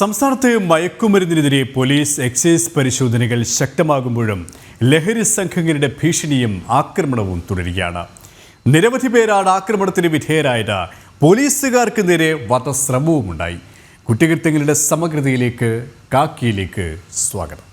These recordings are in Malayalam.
സംസ്ഥാനത്ത് മയക്കുമരുന്നിനെതിരെ പോലീസ് എക്സൈസ് പരിശോധനകൾ ശക്തമാകുമ്പോഴും ലഹരി സംഘങ്ങളുടെ ഭീഷണിയും ആക്രമണവും തുടരുകയാണ്. നിരവധി പേരാണ് ആക്രമണത്തിന് വിധേയരായത്. പോലീസുകാർക്ക് നേരെ വധശ്രമവും ഉണ്ടായി കുറ്റകൃത്യങ്ങളുടെ സമഗ്രതയിലേക്ക് കാക്കിയിലേക്ക് സ്വാഗതം.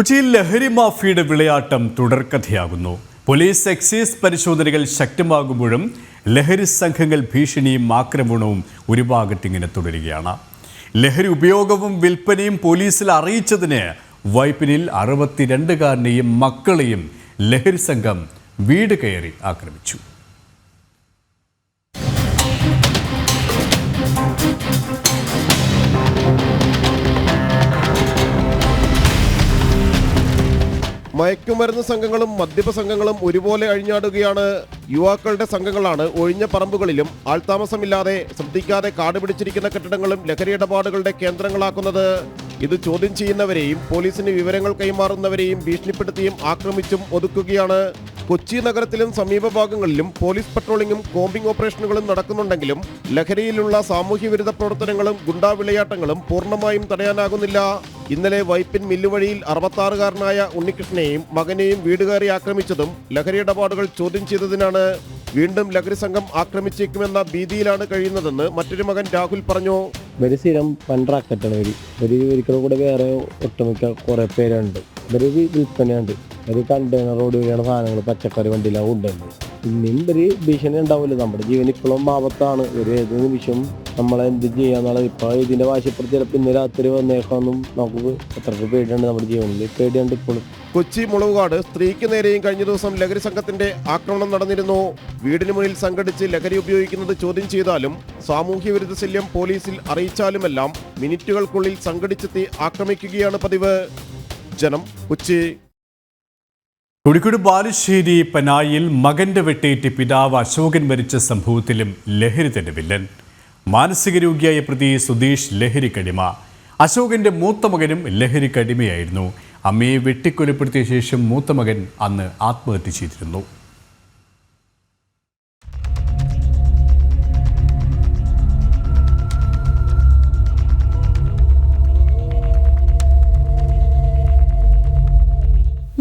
കൊച്ചിയിൽ ലഹരി മാഫിയുടെ വിളയാട്ടം തുടർക്കഥയാകുന്നു. പോലീസ് എക്സൈസ് പരിശോധനകൾ ശക്തമാകുമ്പോഴും ലഹരി സംഘങ്ങൾ ഭീഷണിയും ആക്രമണവും ഒരു ഭാഗത്തിങ്ങനെ തുടരുകയാണ്. ലഹരി ഉപയോഗവും വിൽപ്പനയും പോലീസിൽ അറിയിച്ചതിന് വൈപ്പിനിൽ അറുപത്തിരണ്ടുകാരനെയും മക്കളെയും ലഹരി സംഘം വീട് കയറി ആക്രമിച്ചു. മയക്കുമരുന്ന് സംഘങ്ങളും മദ്യപ സംഘങ്ങളും ഒരുപോലെ അഴിഞ്ഞാടുകയാണ്. യുവാക്കളുടെ സംഘങ്ങളാണ് ഒഴിഞ്ഞ പറമ്പുകളിലും ആൾതാമസമില്ലാതെ ശ്രദ്ധിക്കാതെ കാട് പിടിച്ചിരിക്കുന്ന കെട്ടിടങ്ങളും ലഹരി ഇടപാടുകളുടെ കേന്ദ്രങ്ങളാക്കുന്നത്. ഇത് ചോദ്യം ചെയ്യുന്നവരെയും പോലീസിന് വിവരങ്ങൾ കൈമാറുന്നവരെയും ഭീഷണിപ്പെടുത്തിയും ആക്രമിച്ചും ഒതുക്കുകയാണ്. കൊച്ചി നഗരത്തിലും സമീപ ഭാഗങ്ങളിലും പോലീസ് പട്രോളിംഗും കോമ്പിംഗ് ഓപ്പറേഷനുകളും നടക്കുന്നുണ്ടെങ്കിലും ലഹരിയിലുള്ള സാമൂഹ്യ വിരുദ്ധ പ്രവർത്തനങ്ങളും ഗുണ്ടാ വിളയാട്ടങ്ങളും പൂർണമായും തടയാനാകുന്നില്ല. ഇന്നലെ വൈപ്പിൻ മില്ലുവഴിയിൽ അറുപത്താറുകാരനായ ഉണ്ണികൃഷ്ണനെയും മകനെയും വീടുകയറി ആക്രമിച്ചതും ലഹരി ഇടപാടുകൾ ചോദ്യം ചെയ്തതിനാണ്. വീണ്ടും ലഹരി സംഘം ആക്രമിച്ചേക്കുമെന്ന ഭീതിയിലാണ് കഴിയുന്നതെന്ന് മറ്റൊരു മകൻ രാഹുൽ പറഞ്ഞു. ഒരു സ്ഥിരം പണ്ടാക്കറ്റാണ് വഴി. ഒരു ഒരിക്കലും കൂടെ വേറെ ഒട്ടുമിക്ക കുറേ പേരുണ്ട്. ഇവർ വിൽപ്പനയുണ്ട്. ഇവർ കണ്ടെയ്നർ റോഡ് വഴിയാണ് സാധനങ്ങൾ പച്ചക്കറി വണ്ടിയിലാണ് കൊണ്ടുവരുന്നത്. ഇനിയും ഇവർ ഭീഷണി ഉണ്ടാവില്ല നമ്മുടെ ജീവൻ ഇപ്പോഴും ആപത്താണ്. ഇവർ ഏത് നിമിഷം നമ്മളെ എന്ത് ചെയ്യാന്നുള്ളത് ഇപ്പൊ ഇതിന്റെ വാശിപ്പുറത്ത് ചിലപ്പോൾ ഇന്ന് രാത്രി വന്നേക്കാന്നും നമുക്ക് അത്രയ്ക്ക് പേടിയുണ്ട് നമ്മുടെ ജീവനിൽ പേടിയുണ്ട് ഇപ്പോഴും. കൊച്ചി മുളവുകാട് സ്ത്രീക്ക് നേരെയും കഴിഞ്ഞ ദിവസം ലഹരി സംഘത്തിന്റെ ആക്രമണം നടന്നിരുന്നു. വീടിന് മുന്നിൽ സംഘടിച്ച് ലഹരി ഉപയോഗിക്കുന്നത് ചോദ്യം ചെയ്താലും സാമൂഹ്യ വിരുദ്ധ ശല്യം പോലീസിൽ അറിയിച്ചാലുമെല്ലാം മിനിറ്റുകൾക്കുള്ളിൽ സംഘടിച്ചെത്തി ആക്രമിക്കുകയാണ് പതിവ്. ജനം കൊച്ചി. കോഴിക്കോട് ബാലുശ്ശേരി പനായിൽ മകന്റെ വെട്ടേറ്റ് പിതാവ് അശോകൻ മരിച്ച സംഭവത്തിലും ലഹരി തന്നെ വില്ലൻ. മാനസിക രോഗിയായ പ്രതി സുധീഷ് ലഹരിക്കടിമ അശോകന്റെ മൂത്ത മകനും ലഹരിക്കടിമയായിരുന്നു അമ്മയെ വെട്ടിക്കൊലപ്പെടുത്തിയ ശേഷം മൂത്ത മകൻ അന്ന് ആത്മഹത്യ ചെയ്തിരുന്നു.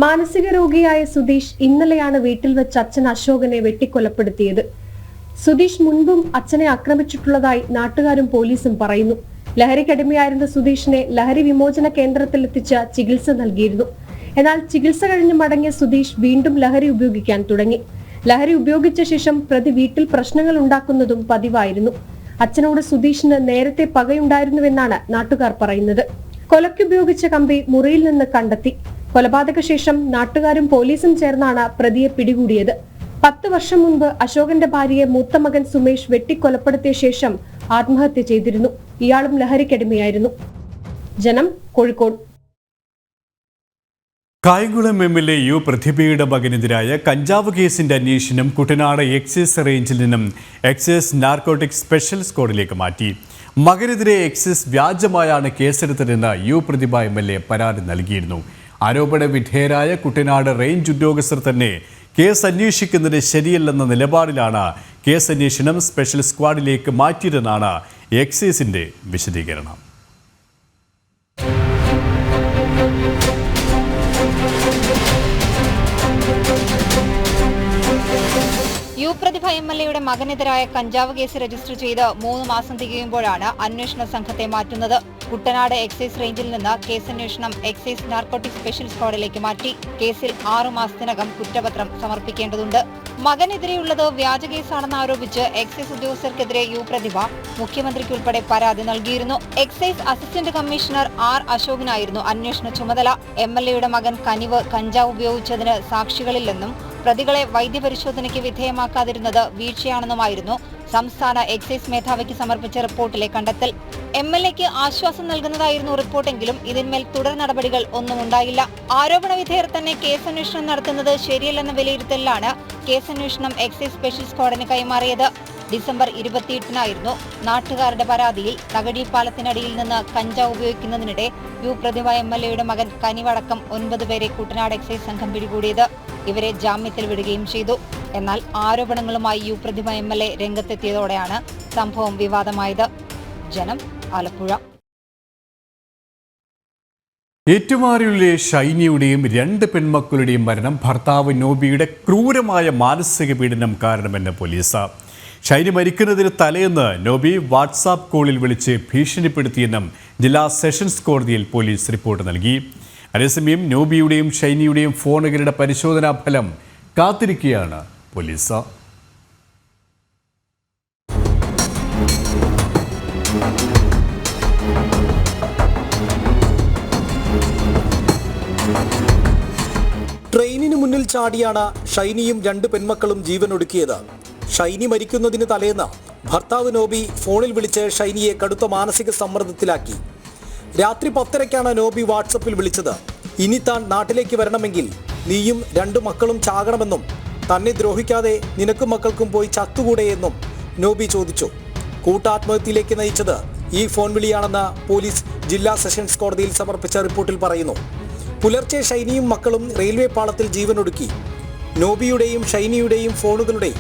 മാനസിക രോഗിയായ സുധീഷ് ഇന്നലെയാണ് വീട്ടിൽ വെച്ച് അച്ഛൻ അശോകനെ വെട്ടിക്കൊലപ്പെടുത്തിയത്. സുധീഷ് മുൻപും അച്ഛനെ ആക്രമിച്ചിട്ടുള്ളതായി നാട്ടുകാരും പോലീസും പറയുന്നു. ലഹരിക്കടിമയായിരുന്ന സുധീഷിനെ ലഹരി വിമോചന കേന്ദ്രത്തിൽ എത്തിച്ച് ചികിത്സ നൽകിയിരുന്നു. എന്നാൽ ചികിത്സ കഴിഞ്ഞ് മടങ്ങിയ സുധീഷ് വീണ്ടും ലഹരി ഉപയോഗിക്കാൻ തുടങ്ങി. ലഹരി ഉപയോഗിച്ച ശേഷം പ്രതി വീട്ടിൽ പ്രശ്നങ്ങൾ ഉണ്ടാക്കുന്നതും പതിവായിരുന്നു. അച്ഛനോട് സുധീഷിന് നേരത്തെ പകയുണ്ടായിരുന്നുവെന്നാണ് നാട്ടുകാർ പറയുന്നത്. കൊലയ്ക്കുപയോഗിച്ച കമ്പി മുറിയിൽ നിന്ന് കണ്ടെത്തി. കൊലപാതക ശേഷം നാട്ടുകാരും പോലീസും ചേർന്നാണ് പ്രതിയെ പിടികൂടിയത്. പത്ത് വർഷം മുൻപ് അശോകന്റെ ഭാര്യയെ മൂത്ത മകൻ സുമേഷ് വെട്ടിക്കൊലപ്പെടുത്തിയ ശേഷം ആത്മഹത്യ ചെയ്തിരുന്നു. ഇയാളും ലഹരിക്കടിമയായിരുന്നു. Janam Kozhikode. Kayamkulam M L A U പ്രതിഭയുടെ മകനെതിരായ കഞ്ചാവ് കേസിന്റെ അന്വേഷണം കുട്ടനാട് എക്സൈസ് റേഞ്ചിൽ നിന്നും എക്സൈസ് നാർക്കോട്ടിക് സ്പെഷ്യൽ സ്ക്വാഡിലേക്ക് മാറ്റി. മകനെതിരെ എക്സൈസ് വ്യാജമായാണ് കേസെടുത്തതെന്ന് U Prathibha M L A പരാതി നൽകിയിരുന്നു. ആരോപണ വിധേയരായ കുട്ടനാട് റേഞ്ച് ഉദ്യോഗസ്ഥർ തന്നെ കേസ് അന്വേഷിക്കുന്നത് ശരിയല്ലെന്ന നിലപാടിലാണ് കേസ് അന്വേഷണം സ്പെഷ്യൽ സ്ക്വാഡിലേക്ക് മാറ്റിയതെന്നാണ് എക്സൈസിന്റെ വിശദീകരണം. യു പ്രതിഭ എം എൽ എയുടെ മകനെതിരായ കഞ്ചാവ് കേസ് രജിസ്റ്റർ ചെയ്ത് മൂന്ന് മാസം തികയുമ്പോഴാണ് അന്വേഷണ സംഘത്തെ മാറ്റുന്നത്. കുട്ടനാട് എക്സൈസ് റേഞ്ചിൽ നിന്ന് കേസന്വേഷണം എക്സൈസ് നാർക്കോട്ടിക് സ്പെഷ്യൽ സ്ക്വാഡിലേക്ക് മാറ്റി. കേസിൽ ആറു മാസത്തിനകം കുറ്റപത്രം സമർപ്പിക്കേണ്ടതുണ്ട്. മകനെതിരെയുള്ളത് വ്യാജ കേസാണെന്ന് ആരോപിച്ച് എക്സൈസ് ഉദ്യോഗസ്ഥർക്കെതിരെ യു പ്രതിഭ മുഖ്യമന്ത്രിക്കുൾപ്പെടെ പരാതി നൽകിയിരുന്നു. എക്സൈസ് അസിസ്റ്റന്റ് കമ്മീഷണർ ആർ അശോകനായിരുന്നു അന്വേഷണ ചുമതല. എം എൽ എയുടെ മകൻ കനിവ് കഞ്ചാവ് ഉപയോഗിച്ചതിന് സാക്ഷികളില്ലെന്നും പ്രതികളെ വൈദ്യപരിശോധനയ്ക്ക് വിധേയമാക്കാതിരുന്നത് വീഴ്ചയാണെന്നുമായിരുന്നു സംസ്ഥാന എക്സൈസ് മേധാവിക്ക് സമർപ്പിച്ച റിപ്പോർട്ടിലെ കണ്ടെത്തൽ. എം എൽ എക്ക് ആശ്വാസം നൽകുന്നതായിരുന്നു റിപ്പോർട്ടെങ്കിലും ഇതിന്മേൽ തുടർ നടപടികൾ ഒന്നും ഉണ്ടായില്ല ആരോപണ വിധേയർ തന്നെ കേസന്വേഷണം നടത്തുന്നത് ശരിയല്ലെന്ന വിലയിരുത്തലിലാണ് കേസന്വേഷണം എക്സൈസ് സ്പെഷ്യൽ സ്ക്വാഡിന് കൈമാറിയത്. ഡിസംബർ ഇരുപത്തിയെട്ടിനായിരുന്നു നാട്ടുകാരുടെ പരാതിയിൽ തകഴി പാലത്തിനടിയിൽ നിന്ന് കഞ്ചാവ് ഉപയോഗിക്കുന്നതിനിടെ യു പ്രതിഭ എം എൽ എയുടെ മകൻ കനിവടക്കം ഒൻപത് പേരെ കുട്ടനാട് എക്സൈസ് സംഘം പിടികൂടിയത്. ഇവരെ ജാമ്യത്തിൽ വിടുകയും ചെയ്തു. എന്നാൽ ആരോപണങ്ങളുമായി U Prathibha M L A രംഗത്തെത്തിയതോടെയാണ് സംഭവം വിവാദമായത്. ജനം ആലപ്പുഴ. ഏറ്റുമാറിയുള്ള ഷൈനിയുടെയും രണ്ട് പെൺമക്കളുടെയും മരണം ഭർത്താവ് നോബിയുടെ ക്രൂരമായ മാനസിക പീഡനം കാരണമെന്ന് പോലീസ്. ഷൈനി മരിക്കുന്നതിന് തലേന്ന് നോബി വാട്സാപ്പ് കോളിൽ വിളിച്ച് ഭീഷണിപ്പെടുത്തിയെന്നും ജില്ലാ സെഷൻസ് കോടതിയിൽ പോലീസ് റിപ്പോർട്ട് നൽകി. അതേസമയം നോബിയുടെയും ഷൈനിയുടെയും ഫോണുകളുടെ പരിശോധനാ ഫലം കാത്തിരിക്കുകയാണ് പോലീസ് ട്രെയിനിന് മുന്നിൽ ചാടിയാണ് ഷൈനിയും രണ്ട് പെൺമക്കളും ജീവനൊടുക്കിയത്. ഷൈനി മരിക്കുന്നതിന് തലേന്ന് ഭർത്താവ് നോബി ഫോണിൽ വിളിച്ച് ഷൈനിയെ കടുത്ത മാനസിക സമ്മർദ്ദത്തിലാക്കി. രാത്രി പത്തരയ്ക്കാണ് നോബി വാട്സപ്പിൽ വിളിച്ചത്. ഇനി താൻ നാട്ടിലേക്ക് വരണമെങ്കിൽ നീയും രണ്ടു മക്കളും ചാകണമെന്നും തന്നെ ദ്രോഹിക്കാതെ നിനക്കും മക്കൾക്കും പോയി ചത്തുകൂടെ എന്നും നോബി ചോദിച്ചു. കൂട്ടാത്മഹത്യയിലേക്ക് നയിച്ചത് ഈ ഫോൺ വിളിയാണെന്ന് പോലീസ് ജില്ലാ സെഷൻസ് കോടതിയിൽ സമർപ്പിച്ച റിപ്പോർട്ടിൽ പറയുന്നു. പുലർച്ചെ ഷൈനിയും മക്കളും റെയിൽവേ പാളത്തിൽ ജീവനൊടുക്കി. നോബിയുടെയും ഷൈനിയുടെയും ഫോണുകളുടെ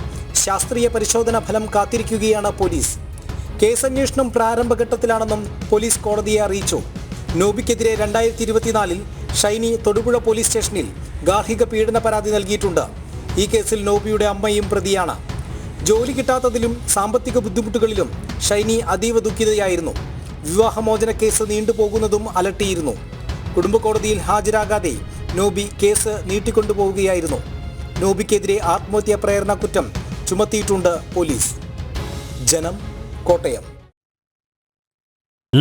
ശാസ്ത്രീയ പരിശോധന ഫലം കാത്തിരിക്കുകയാണ് പോലീസ്. കേസന്വേഷണം പ്രാരംഭഘട്ടത്തിലാണെന്നും പോലീസ് കോടതിയെ അറിയിച്ചു. നോബിക്കെതിരെ രണ്ടായിരത്തി ഇരുപത്തിനാലിൽ ഷൈനി തൊടുപുഴ പോലീസ് സ്റ്റേഷനിൽ ഗാർഹിക പീഡന പരാതി നൽകിയിട്ടുണ്ട്. ഈ കേസിൽ നോബിയുടെ അമ്മയും പ്രതിയാണ്. ജോലി കിട്ടാത്തതിലും സാമ്പത്തിക ബുദ്ധിമുട്ടുകളിലും ഷൈനി അതീവ ദുഃഖിതയായിരുന്നു. വിവാഹമോചന കേസ് നീണ്ടുപോകുന്നതും അലട്ടിയിരുന്നു. കുടുംബ കോടതിയിൽ ഹാജരാകാതെ നോബി കേസ് നീട്ടിക്കൊണ്ടുപോവുകയായിരുന്നു. നോബിക്കെതിരെ ആത്മഹത്യാ പ്രേരണ കുറ്റം ചുമത്തിയിട്ടുണ്ട് പോലീസ്. ജനം കോട്ടയം.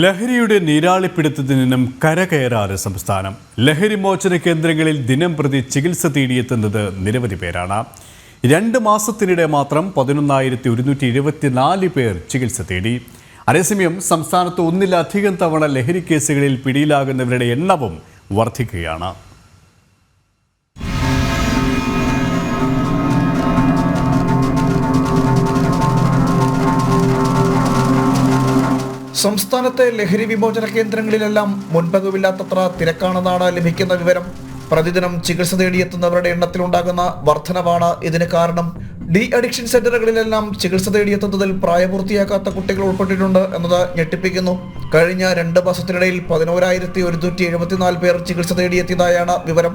ലഹരിയുടെ നീരാളിപ്പിടുത്തത്തിൽ നിന്നും കരകയറാതെ സംസ്ഥാനം. ലഹരി മോചന കേന്ദ്രങ്ങളിൽ ദിനം പ്രതി ചികിത്സ തേടിയെത്തുന്നത് നിരവധി പേരാണ്. രണ്ട് മാസത്തിനിടെ മാത്രം പതിനൊന്നായിരത്തി ഒരുന്നൂറ്റി ഇരുപത്തിനാല് പേർ ചികിത്സ തേടി. അതേസമയം സംസ്ഥാനത്ത് ഒന്നിലധികം തവണ ലഹരി കേസുകളിൽ പിടിയിലാകുന്നവരുടെ എണ്ണവും വർദ്ധിക്കുകയാണ് സംസ്ഥാനത്തെ ലഹരി വിമോചന കേന്ദ്രങ്ങളിലെല്ലാം മുൻപകവില്ലാത്തത്ര തിരക്കാണെന്നാണ് ലഭിക്കുന്ന വിവരം. പ്രതിദിനം ചികിത്സ തേടിയെത്തുന്നവരുടെ എണ്ണത്തിലുണ്ടാകുന്ന വർധനവാണ് ഇതിന് കാരണം. ഡി അഡിക്ഷൻ സെന്ററുകളിലെല്ലാം ചികിത്സ തേടിയെത്തുന്നതിൽ പ്രായപൂർത്തിയാക്കാത്ത കുട്ടികൾ ഉൾപ്പെട്ടിട്ടുണ്ട് എന്നത് ഞെട്ടിപ്പിക്കുന്നു. കഴിഞ്ഞ രണ്ട് മാസത്തിനിടയിൽ പതിനോരായിരത്തി ഒരുന്നൂറ്റി എഴുപത്തിനാല് പേർ ചികിത്സ തേടിയെത്തിയതായാണ് വിവരം.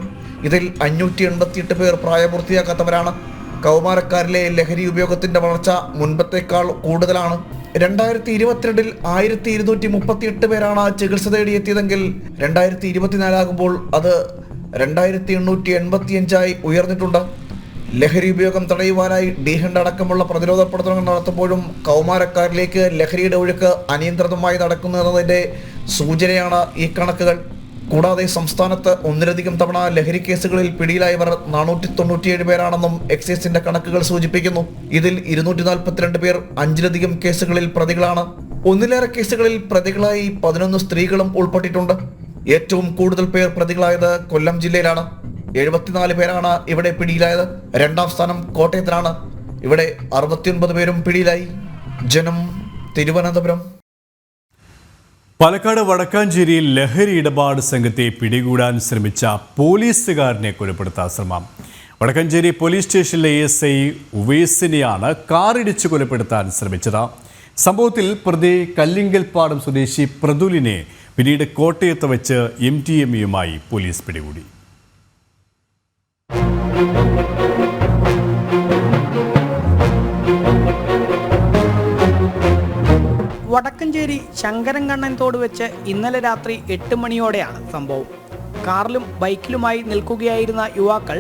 ഇതിൽ അഞ്ഞൂറ്റി എൺപത്തിയെട്ട് പേർ പ്രായപൂർത്തിയാക്കാത്തവരാണ് കൗമാരക്കാരിലെ ലഹരി ഉപയോഗത്തിന്റെ വളർച്ച മുൻപത്തേക്കാൾ കൂടുതലാണ്. രണ്ടായിരത്തി ഇരുപത്തിരണ്ടിൽ ആയിരത്തി ഇരുന്നൂറ്റി മുപ്പത്തിയെട്ട് പേരാണ് ചികിത്സ തേടിയെത്തിയതെങ്കിൽ രണ്ടായിരത്തി ഇരുപത്തിനാലാകുമ്പോൾ അത് രണ്ടായിരത്തി എണ്ണൂറ്റി എൺപത്തിയഞ്ചായി ഉയർന്നിട്ടുണ്ട്. ലഹരി ഉപയോഗം തടയുവാനായി ഡീഹണ്ട് അടക്കമുള്ള പ്രതിരോധ പ്രവർത്തനങ്ങൾ നടത്തുമ്പോഴും കൗമാരക്കാരിലേക്ക് ലഹരിയുടെ ഒഴുക്ക് അനിയന്ത്രിതമായി നടക്കുന്നു എന്നതിന്റെ സൂചനയാണ് ഈ കണക്കുകൾ. കൂടാതെ സംസ്ഥാനത്ത് ഒന്നിലധികം തവണ ലഹരി കേസുകളിൽ പിടിയിലായവർ നാനൂറ്റി തൊണ്ണൂറ്റിയേഴ് പേരാണെന്നും എക്സൈസിന്റെ കണക്കുകൾ സൂചിപ്പിക്കുന്നു. ഇതിൽ ഇരുന്നൂറ്റി നാൽപ്പത്തിരണ്ട് പേർ അഞ്ചിലധികം കേസുകളിൽ പ്രതികളാണ്. ഒന്നിലേറെ കേസുകളിൽ പ്രതികളായി പതിനൊന്ന് സ്ത്രീകളും ഉൾപ്പെട്ടിട്ടുണ്ട്. ഏറ്റവും കൂടുതൽ പേർ പ്രതികളായത് കൊല്ലം ജില്ലയിലാണ്. എഴുപത്തിനാല് പേരാണ് ഇവിടെ പിടിയിലായത്. രണ്ടാം സ്ഥാനം കോട്ടയത്തിനാണ്. ഇവിടെ അറുപത്തിയൊൻപത് പേരും പിടിയിലായി. ജനം തിരുവനന്തപുരം. പാലക്കാട് വടക്കാഞ്ചേരിയിൽ ലഹരി ഇടപാട് സംഘത്തെ പിടികൂടാൻ ശ്രമിച്ച പോലീസുകാരനെ കൊലപ്പെടുത്താൻ ശ്രമം. വടക്കാഞ്ചേരി പോലീസ് സ്റ്റേഷനിലെ എസ് ഐ ഉവേസിനെയാണ് കാറിടിച്ച് കൊലപ്പെടുത്താൻ ശ്രമിച്ചത്. സംഭവത്തിൽ പ്രതി കല്ലിങ്കൽപ്പാടം സ്വദേശി പ്രതുലിനെ പിന്നീട് കോട്ടയത്ത് വെച്ച് എം ടി എം പോലീസ് പിടികൂടി. വടക്കഞ്ചേരി ശങ്കരൻകണ്ണൻ തോട് വെച്ച് ഇന്നലെ രാത്രി എട്ട് മണിയോടെയാണ് സംഭവം. കാറിലും ബൈക്കിലുമായി നിൽക്കുകയായിരുന്ന യുവാക്കൾ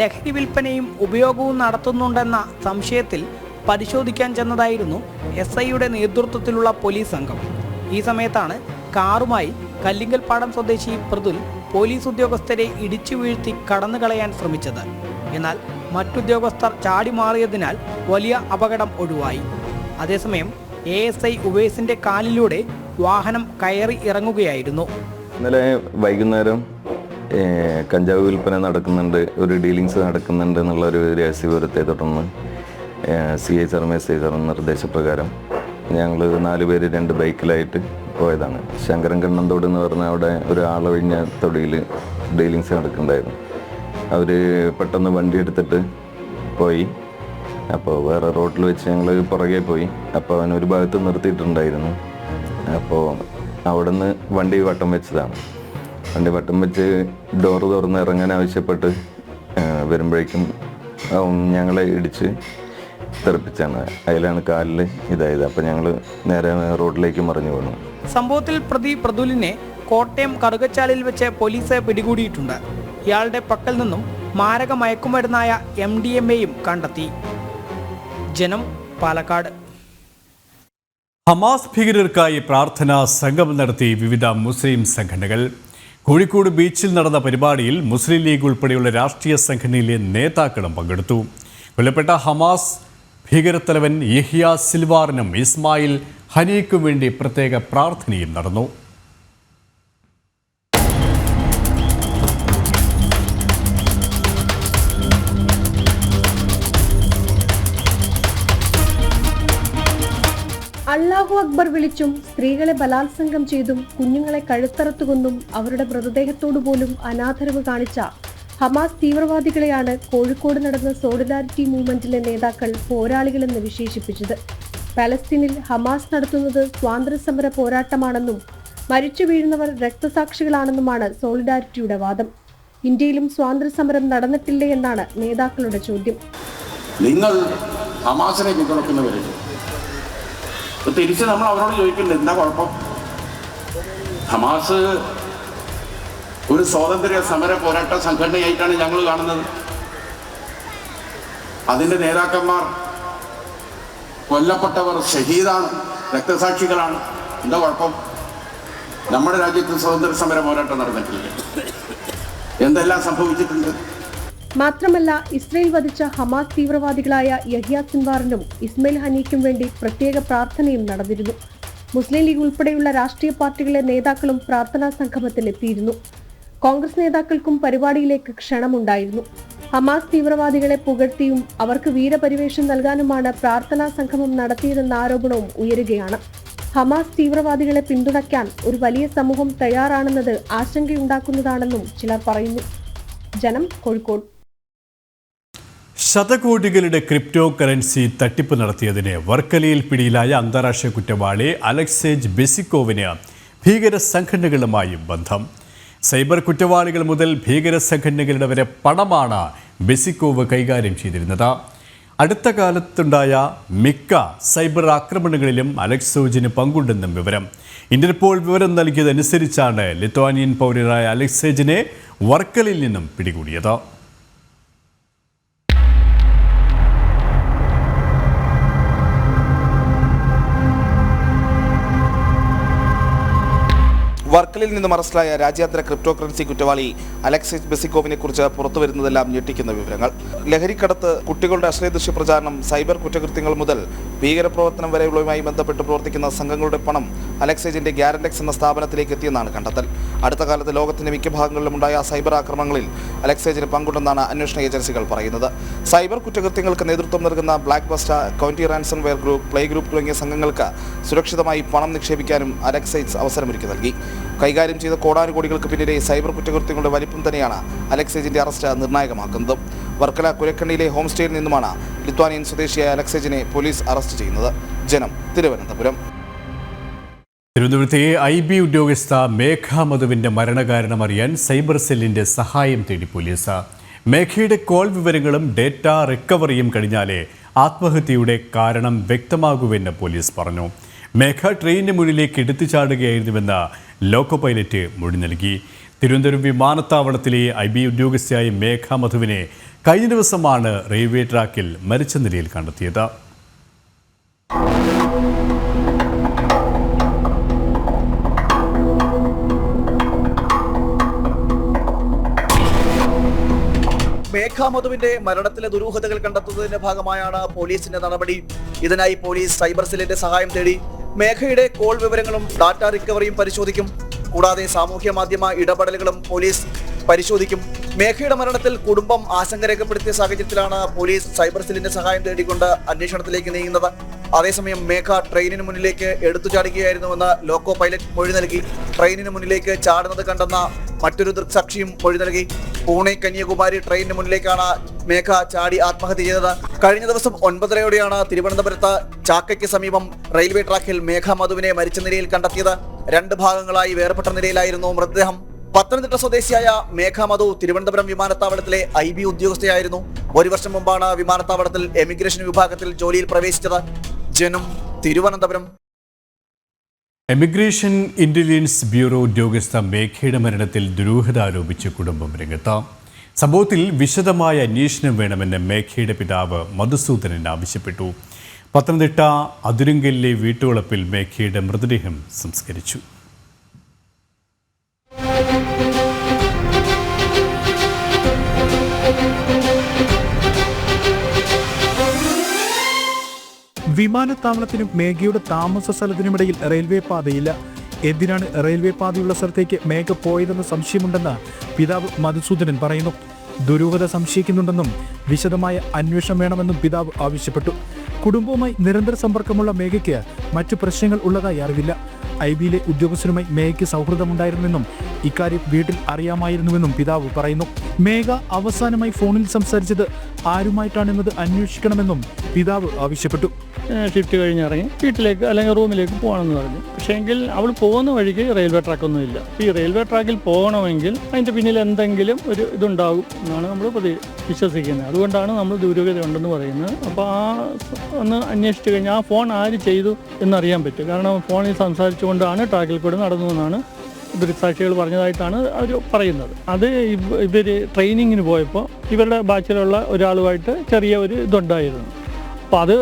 ലഹരി വിൽപ്പനയും ഉപയോഗവും നടത്തുന്നുണ്ടെന്ന സംശയത്തിൽ പരിശോധിക്കാൻ ചെന്നതായിരുന്നു എസ് ഐയുടെ നേതൃത്വത്തിലുള്ള പോലീസ് സംഘം. ഈ സമയത്താണ് കാറുമായി കല്ലിങ്കൽപ്പാടം സ്വദേശി പ്രതുൽ പോലീസ് ഉദ്യോഗസ്ഥരെ ഇടിച്ചു വീഴ്ത്തി കടന്നു കളയാൻ ശ്രമിച്ചത്. എന്നാൽ മറ്റുദ്യോഗസ്ഥർ ചാടി മാറിയതിനാൽ വലിയ അപകടം ഒഴിവായി. അതേസമയം എ എസ് ഐ ഉവേസിന്റെ കാലിലൂടെ വാഹനം കയറി ഇറങ്ങുകയായിരുന്നു. ഇന്നലെ വൈകുന്നേരം കഞ്ചാവ് വിൽപ്പന നടക്കുന്നുണ്ട് ഒരു ഡീലിങ്സ് നടക്കുന്നുണ്ട് എന്നുള്ള ഒരു രഹസ്യ വിവരത്തെ തുടർന്ന് സി ഐ സാറും എസ് ഐ നിർദ്ദേശപ്രകാരം ഞങ്ങൾ നാല് പേര് രണ്ട് ബൈക്കിലായിട്ട് പോയതാണ്. ശങ്കരൻ കണ്ണന്തോട് എന്ന് പറഞ്ഞ അവിടെ ഒരു ആളൊഴിഞ്ഞ തൊടിയിൽ ഡീലിങ്സ് നടക്കുന്നുണ്ടായിരുന്നു. അവർ പെട്ടെന്ന് വണ്ടി എടുത്തിട്ട് പോയി. അപ്പോൾ വേറെ റോഡിൽ വെച്ച് ഞങ്ങൾ പുറകെ പോയി. അപ്പോൾ അവൻ ഒരു ഭാഗത്ത് നിർത്തിയിട്ടുണ്ടായിരുന്നു. അപ്പോൾ അവിടെ നിന്ന് വണ്ടി വട്ടം വെച്ചതാണ്. വണ്ടി വട്ടം വെച്ച് ഡോറ് തുറന്ന് ഇറങ്ങാൻ ആവശ്യപ്പെട്ട് വരുമ്പോഴേക്കും ഞങ്ങളെ ഇടിച്ച് തെറിപ്പിച്ചാണ്. അതിലാണ് കാലിൽ ഇതായത്. അപ്പോൾ ഞങ്ങൾ നേരെ റോഡിലേക്ക് മറിഞ്ഞു വീണു സംഭവത്തിൽ പ്രതി പ്രതുലിനെ കോട്ടയം കറുകച്ചാലിൽ വെച്ച് പോലീസ് പിടികൂടിയിട്ടുണ്ട്. ഇയാളുടെ പക്കൽ നിന്നും മാരക മയക്കുമരുന്നായ എം ഡി എം എയും കണ്ടെത്തി. ജനം പാലക്കാട്. ഹമാസ് ഭീകരർക്കായി പ്രാർത്ഥനാ സംഗമം നടത്തി വിവിധ മുസ്ലിം സംഘടനകൾ. കോഴിക്കോട് ബീച്ചിൽ നടന്ന പരിപാടിയിൽ മുസ്ലിം ലീഗ് ഉൾപ്പെടെയുള്ള രാഷ്ട്രീയ സംഘടനയിലെ നേതാക്കളും പങ്കെടുത്തു. കൊല്ലപ്പെട്ട ഹമാസ് ഭീകരത്തലവൻ യഹിയ സിൽവാറിനും ഇസ്മായിൽ ഹനീക്കും വേണ്ടി പ്രത്യേക പ്രാർത്ഥനയും നടന്നു. അള്ളാഹു അക്ബർ വിളിച്ചും സ്ത്രീകളെ ബലാത്സംഗം ചെയ്തും കുഞ്ഞുങ്ങളെ കഴുത്തറത്തുകൊന്നും അവരുടെ മൃതദേഹത്തോടു പോലും അനാദരവ് കാണിച്ച ഹമാസ് തീവ്രവാദികളെയാണ് കോഴിക്കോട് നടന്ന സോളിഡാരിറ്റി മൂവ്മെന്റിലെ നേതാക്കൾ പോരാളികളെന്ന് വിശേഷിപ്പിച്ചത്. പലസ്തീനിൽ ഹമാസ് നടത്തുന്നത് സ്വാതന്ത്ര്യസമര പോരാട്ടമാണെന്നും മരിച്ചു വീഴുന്നവർ രക്തസാക്ഷികളാണെന്നുമാണ് സോളിഡാരിറ്റിയുടെ വാദം. ഇന്ത്യയിലും സ്വാതന്ത്ര്യസമരം നടന്നിട്ടില്ലേ എന്നാണ് നേതാക്കളുടെ ചോദ്യം. നിങ്ങൾ ഹമാസിനെ പിന്തുണക്കുന്നവരല്ലേ തിരിച്ച് നമ്മൾ അവരോട് ചോദിക്കുന്നുണ്ട് എന്താ കുഴപ്പം? ഹമാസ് ഒരു സ്വാതന്ത്ര്യ സമര പോരാട്ട സംഘടനയായിട്ടാണ് ഞങ്ങൾ കാണുന്നത്. അതിന്റെ നേതാക്കന്മാർ കൊല്ലപ്പെട്ടവർ ഷഹീദാണ് രക്തസാക്ഷികളാണ്. എന്താ കുഴപ്പം? നമ്മുടെ രാജ്യത്ത് സ്വാതന്ത്ര്യ സമര പോരാട്ടം നടന്നിട്ടില്ല? എന്തെല്ലാം സംഭവിച്ചിട്ടുണ്ട്? മാത്രമല്ല ഇസ്രയേൽ വധിച്ച ഹമാസ് തീവ്രവാദികളായ യഹിയ സിൻവാറിനും ഇസ്മയിൽ ഹനീക്കും വേണ്ടി പ്രത്യേക പ്രാർത്ഥനയും നടന്നിരുന്നു. മുസ്ലിം ലീഗ് ഉൾപ്പെടെയുള്ള രാഷ്ട്രീയ പാർട്ടികളിലെ നേതാക്കളും പ്രാർത്ഥനാ സംഗമത്തിലെത്തിയിരുന്നു കോൺഗ്രസ് നേതാക്കൾക്കും പരിപാടിയിലേക്ക് ക്ഷണമുണ്ടായിരുന്നു. ഹമാസ് തീവ്രവാദികളെ പുകഴ്ത്തിയും അവർക്ക് വീരപരിവേഷം നൽകാനുമാണ് പ്രാർത്ഥനാ സംഗമം നടത്തിയതെന്ന ആരോപണവും ഉയരുകയാണ്. ഹമാസ് തീവ്രവാദികളെ പിന്തുണയ്ക്കാൻ ഒരു വലിയ സമൂഹം തയ്യാറാണെന്നത് ആശങ്കയുണ്ടാക്കുന്നതാണെന്നും ചിലർ പറയുന്നു. ജനം കോഴിക്കോട്. ശതകോടികളുടെ ക്രിപ്റ്റോ കറൻസി തട്ടിപ്പ് നടത്തിയതിന് വർക്കലയിൽ പിടിയിലായ അന്താരാഷ്ട്ര കുറ്റവാളി അലക്സേജ് ബെസിക്കോവിന് ഭീകര സംഘടനകളുമായി ബന്ധം. സൈബർ കുറ്റവാളികൾ മുതൽ ഭീകര സംഘടനകളുടെ വരെ പണമാണ് ബെസിക്കോവ് കൈകാര്യം ചെയ്തിരുന്നത്. അടുത്ത കാലത്തുണ്ടായ മിക്ക സൈബർ ആക്രമണങ്ങളിലും അലക്സോജിന് പങ്കുണ്ടെന്നും വിവരം. ഇന്റർപോൾ വിവരം നൽകിയതനുസരിച്ചാണ് ലിത്വാനിയൻ പൗരനായ അലക്സേജിനെ വർക്കലിൽ നിന്നും പിടികൂടിയത്. വർക്കലിൽ നിന്നും അറസ്റ്റിലായ രാജ്യാന്തര ക്രിപ്റ്റോ കറൻസി കുറ്റവാളി അലക്സിസ് ബെസിക്കോവിനെ കുറിച്ച് പുറത്തുവരുന്നതെല്ലാം ഞെട്ടിക്കുന്ന വിവരങ്ങൾ. ലഹരിക്കടത്ത് കുട്ടികളുടെ അശ്ലീല ദൃശ്യ പ്രചാരണം സൈബർ കുറ്റകൃത്യങ്ങൾ മുതൽ ഭീകരപ്രവർത്തനം വരെയുള്ളവയുമായി ബന്ധപ്പെട്ട് പ്രവർത്തിക്കുന്ന സംഘങ്ങളുടെ പണം അലക്സേജിന്റെ ഗ്യാരൻഡെക്സ് എന്ന സ്ഥാപനത്തിലേക്ക് എത്തിയെന്നാണ് കണ്ടെത്തൽ. അടുത്ത കാലത്ത് ലോകത്തിന്റെ മിക്ക ഭാഗങ്ങളിലും ഉണ്ടായ സൈബർ ആക്രമണങ്ങളിൽ അലക്സേജിന് പങ്കുണ്ടെന്നാണ് അന്വേഷണ ഏജൻസികൾ പറയുന്നത്. സൈബർ കുറ്റകൃത്യങ്ങൾക്ക് നേതൃത്വം നൽകുന്ന Black Basta Conti ransomware group Play group തുടങ്ങിയ സംഘങ്ങൾക്ക് സുരക്ഷിതമായി പണം നിക്ഷേപിക്കാനും അലക്സൈസ് അവസരമൊരുക്കി നൽകി. കൈകാര്യം ചെയ്ത കോടാനുകോടികൾക്ക് പിന്നിലെ സൈബർ കുറ്റകൃത്യങ്ങളുടെ വലിപ്പം തന്നെയാണ് അലക്സേജിന്റെ അറസ്റ്റ് നിർണായകമാക്കുന്നത്. വർക്കല കുരക്കണ്ണിയിലെ ഹോം സ്റ്റേയിൽ നിന്നുമാണ് ലിത്വാനിയൻ സ്വദേശിയായ അലക്സേജിനെ പോലീസ് അറസ്റ്റ് ചെയ്യുന്നത്. ജനം തിരുവനന്തപുരം. തിരുവനന്തപുരത്തെ ഐ ബി ഉദ്യോഗസ്ഥ മേഘാ മധുവിന്റെ മരണകാരണം അറിയാൻ സൈബർ സെല്ലിന്റെ സഹായം തേടി പോലീസ്. മേഘയുടെ കോൾ വിവരങ്ങളും ഡേറ്റ റിക്കവറിയും കഴിഞ്ഞാലേ ആത്മഹത്യയുടെ കാരണം വ്യക്തമാകുവെന്ന് പോലീസ് പറഞ്ഞു. മേഘ ട്രെയിനിന് മുന്നിലേക്ക് എടുത്തു ചാടുകയായിരുന്നുവെന്ന് ലോക്കോ പൈലറ്റ് മൊഴി നൽകി. തിരുവനന്തപുരം വിമാനത്താവളത്തിലെ ഐ ബി ഉദ്യോഗസ്ഥയായ മേഘ മധുവിനെ കഴിഞ്ഞ ദിവസമാണ് റെയിൽവേ ട്രാക്കിൽ മരിച്ച നിലയിൽ കണ്ടെത്തിയത്. മേഘാമധുവിന്റെ മരണത്തിലെ ദുരൂഹതകൾ കണ്ടെത്തുന്നതിന്റെ ഭാഗമായാണ് പോലീസിന്റെ നടപടി. ഇതിനായി പോലീസ് സൈബർ സെല്ലിന്റെ സഹായം തേടി മേഘയുടെ കോൾ വിവരങ്ങളും ഡാറ്റ റിക്കവറിയും പരിശോധിക്കും. കൂടാതെ സാമൂഹ്യ മാധ്യമ ഇടപെടലുകളും പോലീസ് പരിശോധിക്കും. മേഘയുടെ മരണത്തിൽ കുടുംബം ആശങ്ക രേഖപ്പെടുത്തിയ സാഹചര്യത്തിലാണ് പോലീസ് സൈബർ സെല്ലിന്റെ സഹായം തേടിക്കൊണ്ട് അന്വേഷണത്തിലേക്ക് നീങ്ങുന്നത്. അതേസമയം മേഘ ട്രെയിനിന് മുന്നിലേക്ക് എടുത്തു ചാടുകയായിരുന്നുവെന്ന് ലോക്കോ പൈലറ്റ് മൊഴി നൽകി. ട്രെയിനിന് മുന്നിലേക്ക് ചാടുന്നത് കണ്ടെന്ന മറ്റൊരു ദൃക്സാക്ഷിയും മൊഴി നൽകി. പൂനെ കന്യാകുമാരി ട്രെയിനിന് മുന്നിലേക്കാണ് മേഘ ചാടി ആത്മഹത്യ ചെയ്തത്. കഴിഞ്ഞ ദിവസം ഒൻപതരയോടെയാണ് തിരുവനന്തപുരത്ത് ചാക്കയ്ക്ക് സമീപം റെയിൽവേ ട്രാക്കിൽ മേഘ മധുവിനെ മരിച്ച നിലയിൽ കണ്ടെത്തിയത്. രണ്ട് ഭാഗങ്ങളായി വേർപെട്ട നിലയിലായിരുന്നു മൃതദേഹം. പത്തനംതിട്ട സ്വദേശിയായ മേഘ മധു തിരുവനന്തപുരം വിമാനത്താവളത്തിലെ ഐ ബി ഉദ്യോഗസ്ഥയായിരുന്നു. ഒരു വർഷം മുമ്പാണ് വിമാനത്താവളത്തിൽ എമിഗ്രേഷൻ വിഭാഗത്തിൽ ജോലിയിൽ പ്രവേശിച്ചത്. ജനം തിരുവനന്തപുരം എമിഗ്രേഷൻ ഇന്റലിജൻസ് ബ്യൂറോ ഉദ്യോഗസ്ഥ മേഘയുടെ മരണത്തിൽ ദുരൂഹത ആരോപിച്ച് കുടുംബം രംഗത്ത്. സംഭവത്തിൽ വിശദമായ അന്വേഷണം വേണമെന്ന് മേഘയുടെ പിതാവ് മധുസൂദനൻ ആവശ്യപ്പെട്ടു. പത്തനംതിട്ട അതിരുങ്കലിലെ വീട്ടുവളപ്പിൽ മേഘയുടെ മൃതദേഹം സംസ്കരിച്ചു. വിമാനത്താവളത്തിനും മേഘയുടെ താമസ സ്ഥലത്തിനുമിടയിൽ റെയിൽവേ പാതയില്ല. എന്തിനാണ് റെയിൽവേ പാതയുള്ള സ്ഥലത്തേക്ക് മേഘ പോയതെന്ന് സംശയമുണ്ടെന്ന് പിതാവ് മധുസൂദനൻ പറയുന്നു. ദുരൂഹത സംശയിക്കുന്നുണ്ടെന്നും വിശദമായ അന്വേഷണം വേണമെന്നും പിതാവ് ആവശ്യപ്പെട്ടു. കുടുംബവുമായി നിരന്തര സമ്പർക്കമുള്ള മേഘയ്ക്ക് മറ്റു പ്രശ്നങ്ങൾ ഉള്ളതായി അറിവില്ല. ഐ ബിയിലെ ഉദ്യോഗസ്ഥരുമായി മേഘയ്ക്ക് സൗഹൃദമുണ്ടായിരുന്നുവെന്നും ഇക്കാര്യം വീട്ടിൽ അറിയാമായിരുന്നുവെന്നും പിതാവ് പറയുന്നു. മേഘ അവസാനമായി ഫോണിൽ സംസാരിച്ചത് ആരുമായിട്ടാണെന്നത് അന്വേഷിക്കണമെന്നും പിതാവ് ആവശ്യപ്പെട്ടു. ഷിഫ്റ്റ് കഴിഞ്ഞ് ഇറങ്ങി വീട്ടിലേക്ക് അല്ലെങ്കിൽ റൂമിലേക്ക് പോകണമെന്ന് പറഞ്ഞു. പക്ഷേ എങ്കിൽ അവൾ പോകുന്ന വഴിക്ക് റെയിൽവേ ട്രാക്കൊന്നും ഇല്ല. ഈ റെയിൽവേ ട്രാക്കിൽ പോകണമെങ്കിൽ അതിന്റെ പിന്നിൽ എന്തെങ്കിലും ഒരു ഇതുണ്ടാകും എന്നാണ് നമ്മൾ പ്രതി വിശ്വസിക്കുന്നത്. അതുകൊണ്ടാണ് നമ്മൾ ദുരൂഹത ഉണ്ടെന്ന് പറയുന്നത്. അപ്പോൾ ആ ഒന്ന് അന്വേഷിച്ച് കഴിഞ്ഞാൽ ആ ഫോൺ ആര് ചെയ്തു എന്നറിയാൻ പറ്റും. കാരണം ഫോണിൽ സംസാരിച്ചുകൊണ്ടാണ് ട്രാക്കിൽ കൂടെ നടന്നു എന്നാണ് ദൃക്സാക്ഷികൾ പറഞ്ഞതായിട്ടാണ് അവർ പറയുന്നത്. അത് ഇവർ ട്രെയിനിങ്ങിന് പോയപ്പോൾ ഇവരുടെ ബാച്ചിലുള്ള ഒരാളുമായിട്ട് ചെറിയ ഒരു ഇതുണ്ടായിരുന്നു. അപ്പോൾ അത്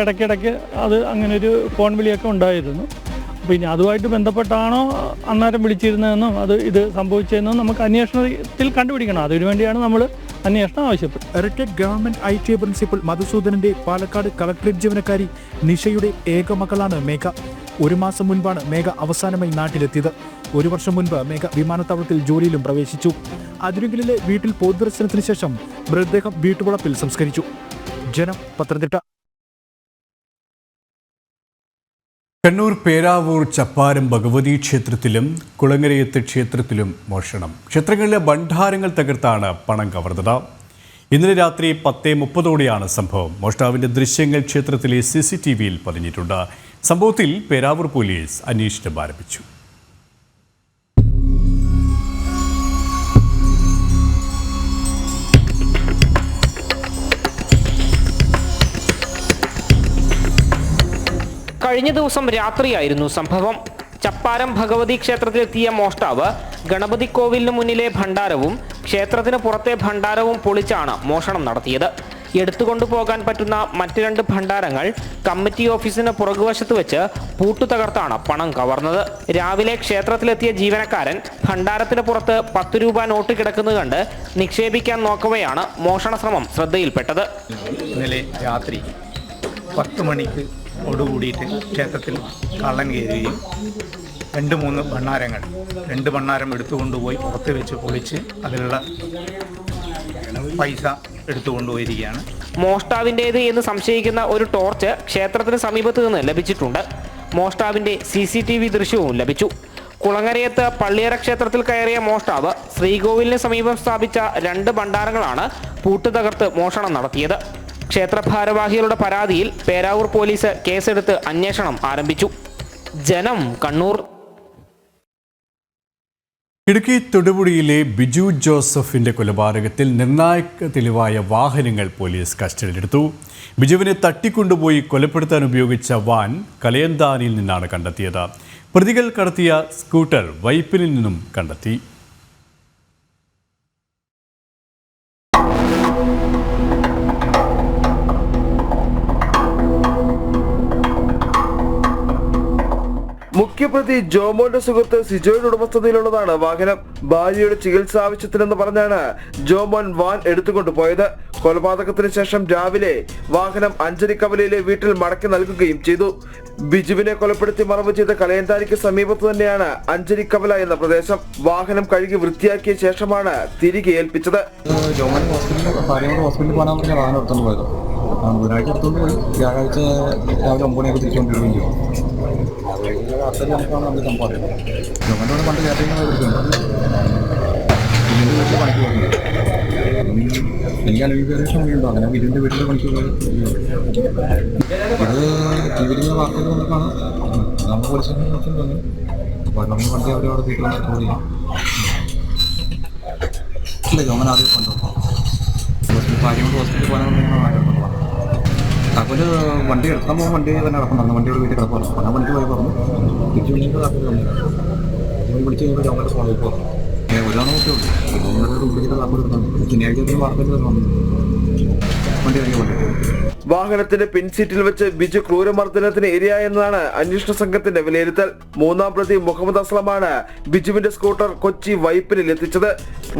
ഇടയ്ക്കിടയ്ക്ക് അത് അങ്ങനെ ഒരു ഫോൺ വിളിയൊക്കെ ഉണ്ടായിരുന്നു. പിന്നെ അതുമായിട്ട് ബന്ധപ്പെട്ടാണോ അന്നേരം വിളിച്ചിരുന്നതെന്നും അത് ഇത് സംഭവിച്ചതെന്നും നമുക്ക് അന്വേഷണത്തിൽ കണ്ടുപിടിക്കണം. അതിനു വേണ്ടിയാണ് നമ്മൾ അന്വേഷണം ആവശ്യപ്പെട്ടത്. Retired government I T principal മധുസൂദനന്റെ Palakkad collectorate ജീവനക്കാരി നിഷയുടെ ഏക മകളാണ് മേഘ. ഒരു മാസം മുൻപാണ് മേഘ അവസാനമായി നാട്ടിലെത്തിയത്. ഒരു വർഷം മുൻപ് മേഘ വിമാനത്താവളത്തിൽ ജോലിയിലും പ്രവേശിച്ചു. അതിരുകളിലെ വീട്ടിൽ പൊതുദർശനത്തിന് ശേഷം മൃതദേഹം വീട്ടുവളപ്പിൽ സംസ്കരിച്ചു. ജനം പത്തനംതിട്ട. കണ്ണൂർ പേരാവൂർ ചപ്പാരം ഭഗവതി ക്ഷേത്രത്തിലും കുളങ്ങരയത്ത് ക്ഷേത്രത്തിലും മോഷണം. ക്ഷേത്രങ്ങളിലെ ഭണ്ഡാരങ്ങൾ തകർത്താണ് പണം കവർന്നത്. ഇന്നലെ രാത്രി പത്തേ മുപ്പതോടെയാണ് സംഭവം. മോഷ്ടാവിന്റെ ദൃശ്യങ്ങൾ ക്ഷേത്രത്തിലെ സി സി ടി വിയിൽ പതിഞ്ഞിട്ടുണ്ട്. സംഭവത്തിൽ പേരാവൂർ പോലീസ് അന്വേഷണം ആരംഭിച്ചു. കഴിഞ്ഞ ദിവസം രാത്രിയായിരുന്നു സംഭവം. ചപ്പാരം ഭഗവതി ക്ഷേത്രത്തിലെത്തിയ മോഷ്ടാവ് ഗണപതി കോവിലിന് മുന്നിലെ ഭണ്ഡാരവും ക്ഷേത്രത്തിന് പുറത്തെ ഭണ്ഡാരവും പൊളിച്ചാണ് മോഷണം നടത്തിയത്. എടുത്തുകൊണ്ടു പോകാൻ പറ്റുന്ന മറ്റു രണ്ട് ഭണ്ഡാരങ്ങൾ കമ്മിറ്റി ഓഫീസിന് പുറകുവശത്ത് വെച്ച് പൂട്ടു തകർത്താണ് പണം കവർന്നത്. രാവിലെ ക്ഷേത്രത്തിലെത്തിയ ജീവനക്കാരൻ ഭണ്ഡാരത്തിന് പുറത്ത് പത്ത് രൂപ നോട്ട് കിടക്കുന്നത് കണ്ട് നിക്ഷേപിക്കാൻ നോക്കവെയാണ് മോഷണ ശ്രമം ശ്രദ്ധയിൽപ്പെട്ടത്. ഇന്നലെ രാത്രി പത്ത് മണിക്ക് ഓടുകൂടിയിട്ട് ക്ഷേത്രത്തിൽ കള്ളൻ കയറുകയും രണ്ട് മൂന്ന് ഭണ്ണാരങ്ങൾ രണ്ട് ഭണ്ണാരം എടുത്തുകൊണ്ടുപോയി പുറത്ത് വെച്ച് പൊളിച്ച് അതിലുള്ള പൈസ എടുത്തുകൊണ്ടുപോയിരിക്കുകയാണ്. മോഷ്ടാവിന്റേത് എന്ന് സംശയിക്കുന്ന ഒരു ടോർച്ച് ക്ഷേത്രത്തിന് സമീപത്ത് നിന്ന് ലഭിച്ചിട്ടുണ്ട്. മോഷ്ടാവിന്റെ സി സി ടി വി ദൃശ്യവും ലഭിച്ചു. കുളങ്ങരയത്ത് പള്ളിയറ ക്ഷേത്രത്തിൽ കയറിയ മോഷ്ടാവ് ശ്രീകോവിലിന് സമീപം സ്ഥാപിച്ച രണ്ട് ഭണ്ഡാരങ്ങളാണ് പൂട്ടുതകർത്ത് മോഷണം നടത്തിയത്. ക്ഷേത്ര ഭാരവാഹികളുടെ പരാതിയിൽ പേരാവൂർ പോലീസ് കേസെടുത്ത് അന്വേഷണം ആരംഭിച്ചു. ജനം കണ്ണൂർ. ഇടുക്കി തൊടുപുഴയിലെ ബിജു ജോസഫിന്റെ കൊലപാതകത്തിൽ നിർണായക തെളിവായ വാഹനങ്ങൾ പോലീസ് കസ്റ്റഡിയിലെടുത്തു. ബിജുവിനെ തട്ടിക്കൊണ്ടുപോയി കൊലപ്പെടുത്താൻ ഉപയോഗിച്ച വാൻ കലയന്താനിൽ നിന്നാണ് കണ്ടെത്തിയത്. പ്രതികൾ കടത്തിയ സ്കൂട്ടർ വൈപ്പിനിൽ നിന്നും കണ്ടെത്തി. മുഖ്യപ്രതി ജോമോന്റെ സുഹൃത്ത് സിജോയുടെ ഉടമസ്ഥതയിലുള്ളതാണ് വാഹനം. ഭാര്യയുടെ ചികിത്സ ആവശ്യത്തിനെന്ന് പറഞ്ഞാണ് ജോമോൻ വാൻ എടുത്തുകൊണ്ട് പോയത്. കൊലപാതകത്തിന് ശേഷം രാവിലെ വാഹനം അഞ്ചരിക്കവലയിലെ വീട്ടിൽ മടക്കി നൽകുകയും ചെയ്തു. ബിജുവിനെ കൊലപ്പെടുത്തി മറവ് ചെയ്ത കലയന്താരിക്ക് സമീപത്ത് തന്നെയാണ് കവല എന്ന പ്രദേശം. വാഹനം കഴുകി വൃത്തിയാക്കിയ ശേഷമാണ് തിരികെ ഏൽപ്പിച്ചത്. ബുധനാഴ്ച പോയി. വ്യാഴാഴ്ച രാവിലെ ഒമ്പത് മണിയൊക്കെ തിരിച്ചുകൊണ്ടിരിക്കുകയും ചെയ്തു. അത് കഴിഞ്ഞ രാത്രി നമുക്കാണ് നമ്മൾ സംഭവം അറിയുന്നത് ജോമന്റെ കൂടെ പണ്ട് കാറ്ററിംഗ് എടുക്കുന്നുണ്ട് ഇതിന്റെ വീട്ടിൽ പണിക്ക് പോകുന്നത് എനിക്ക് അനീകേഷൻ വീണ്ടും അങ്ങനെ ഇതിന്റെ വീട്ടിൽ പണിക്ക് ഇത് ടി വിയിൽ വാർത്തകൾ വന്നിട്ടാണ് നമ്മൾ പോലീസ് നോക്കുന്നത് അപ്പോൾ നമ്മൾ വണ്ടി അവരവിടെ തീർക്കാൻ റെക്കോർഡ് ചെയ്യാം. ഇല്ല ജോമൻ ആദ്യം ഭാര്യയോട് ഹോസ്പിറ്റലിൽ പോകാനാണ് അപ്പോൾ വണ്ടി എടുക്കാൻ പോകുമ്പോൾ വണ്ടി തന്നെ അടക്കം പറഞ്ഞു വണ്ടിയുടെ വീട്ടിൽ കിടക്കുന്നു ഞാൻ വണ്ടി പോയി പറഞ്ഞു. തിരിച്ചു വിളിച്ചിട്ട് താക്കോൽ വന്നു കഴിഞ്ഞപ്പോൾ ഞങ്ങളുടെ ഫോണിൽ പോകാം ഒരാളെ പിന്നെ വിളിച്ചിട്ട് താക്കോൽ എടുക്കുന്നു ശനിയാഴ്ച വാർത്തയിൽ വന്നു. വണ്ടി വാഹനത്തിന്റെ പിൻസീറ്റിൽ വെച്ച് ബിജു ക്രൂരമർദ്ദനത്തിന് ഇരയായെന്നാണ് അന്വേഷണ സംഘത്തിന്റെ വിലയിരുത്തൽ. മൂന്നാം പ്രതി മുഹമ്മദ് അസ്ലമാണ് ബിജുവിന്റെ സ്കൂട്ടർ കൊച്ചി വൈപ്പിനിൽ എത്തിച്ചത്.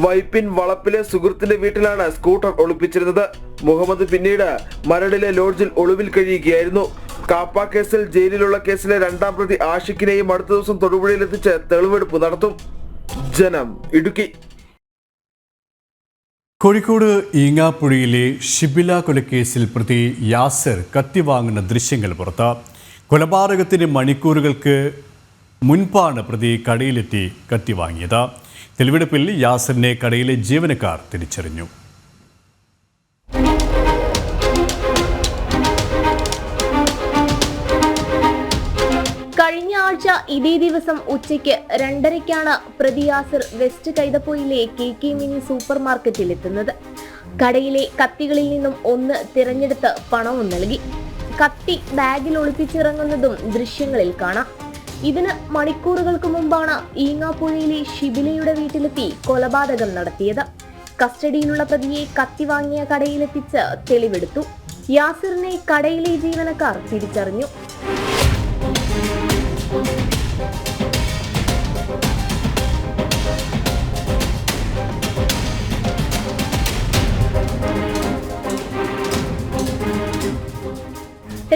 വൈപ്പിൻ വളപ്പിലെ സുഹൃത്തിന്റെ വീട്ടിലാണ് സ്കൂട്ടർ ഒളിപ്പിച്ചിരുന്നത്. മുഹമ്മദ് പിന്നീട് മരടിലെ ലോഡ്ജിൽ ഒളിവിൽ കഴിയുകയായിരുന്നു. കാപ്പ കേസിൽ ജയിലിലുള്ള കേസിലെ രണ്ടാം പ്രതി ആഷിഖിനെയും അടുത്ത ദിവസം തൊടുപുഴയിൽ എത്തിച്ച് തെളിവെടുപ്പ് നടത്തും. ജനം ഇടുക്കി. കോഴിക്കോട് ഈങ്ങാപ്പുഴയിലെ ഷിബില കൊലക്കേസിൽ പ്രതി യാസർ കത്തിവാങ്ങുന്ന ദൃശ്യങ്ങൾ പുറത്ത്. കൊലപാതകത്തിന് മണിക്കൂറുകൾക്ക് മുൻപാണ് പ്രതി കടയിലെത്തി കത്തി വാങ്ങിയത്. തെളിവെടുപ്പിൽ യാസറിനെ കടയിലെ ജീവനക്കാർ തിരിച്ചറിഞ്ഞു. ആഴ്ച ഇതേ ദിവസം ഉച്ചയ്ക്ക് രണ്ടരയ്ക്കാണ് പ്രതി Yasir west കൈതപ്പൊയിലെ K K mini super market എത്തുന്നത്. കടയിലെ കത്തികളിൽ നിന്നും ഒന്ന് തിരഞ്ഞെടുത്ത് പണവും നൽകി. കത്തി ബാഗിൽ ഒളിപ്പിച്ചിറങ്ങുന്നതും ദൃശ്യങ്ങളിൽ കാണാം. ഇതിന് മണിക്കൂറുകൾക്ക് മുമ്പാണ് ഈങ്ങാപ്പുഴയിലെ ഷിബിലയുടെ വീട്ടിലെത്തി കൊലപാതകം നടത്തിയത്. കസ്റ്റഡിയിലുള്ള പ്രതിയെ കത്തി വാങ്ങിയ കടയിലെത്തിച്ച് തെളിവെടുത്തു. യാസിറിനെ കടയിലെ ജീവനക്കാർ തിരിച്ചറിഞ്ഞു.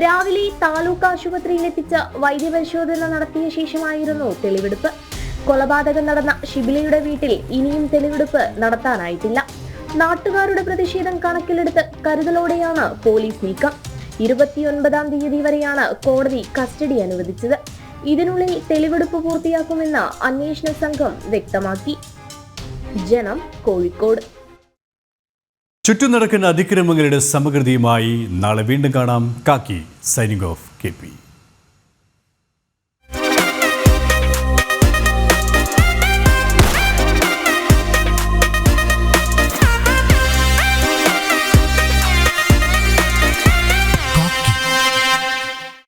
രാവിലെ താലൂക്ക് ആശുപത്രിയിൽ എത്തിച്ച വൈദ്യപരിശോധന നടത്തിയ ശേഷമായിരുന്നു തെളിവെടുപ്പ്. കൊലപാതകം നടന്ന ഷിബിലയുടെ വീട്ടിൽ ഇനിയും തെളിവെടുപ്പ് നടത്താനായിട്ടില്ല. നാട്ടുകാരുടെ പ്രതിഷേധം കണക്കിലെടുത്ത് കരുതലോടെയാണ് പോലീസ് നീക്കം. ഇരുപത്തിയൊൻപതാം തീയതി വരെയാണ് കോടതി കസ്റ്റഡി അനുവദിച്ചത്. ഇതിനുള്ളിൽ തെളിവെടുപ്പ് പൂർത്തിയാക്കുമെന്ന് അന്വേഷണ സംഘം വ്യക്തമാക്കി. ജനം കോഴിക്കോട് ചുറ്റും നടക്കുന്ന അതിക്രമങ്ങളുടെ സമൃദ്ധിയുമായി നാളെ വീണ്ടും കാണാം കാക്കി സൈനിങ് ഓഫ് കെ പി.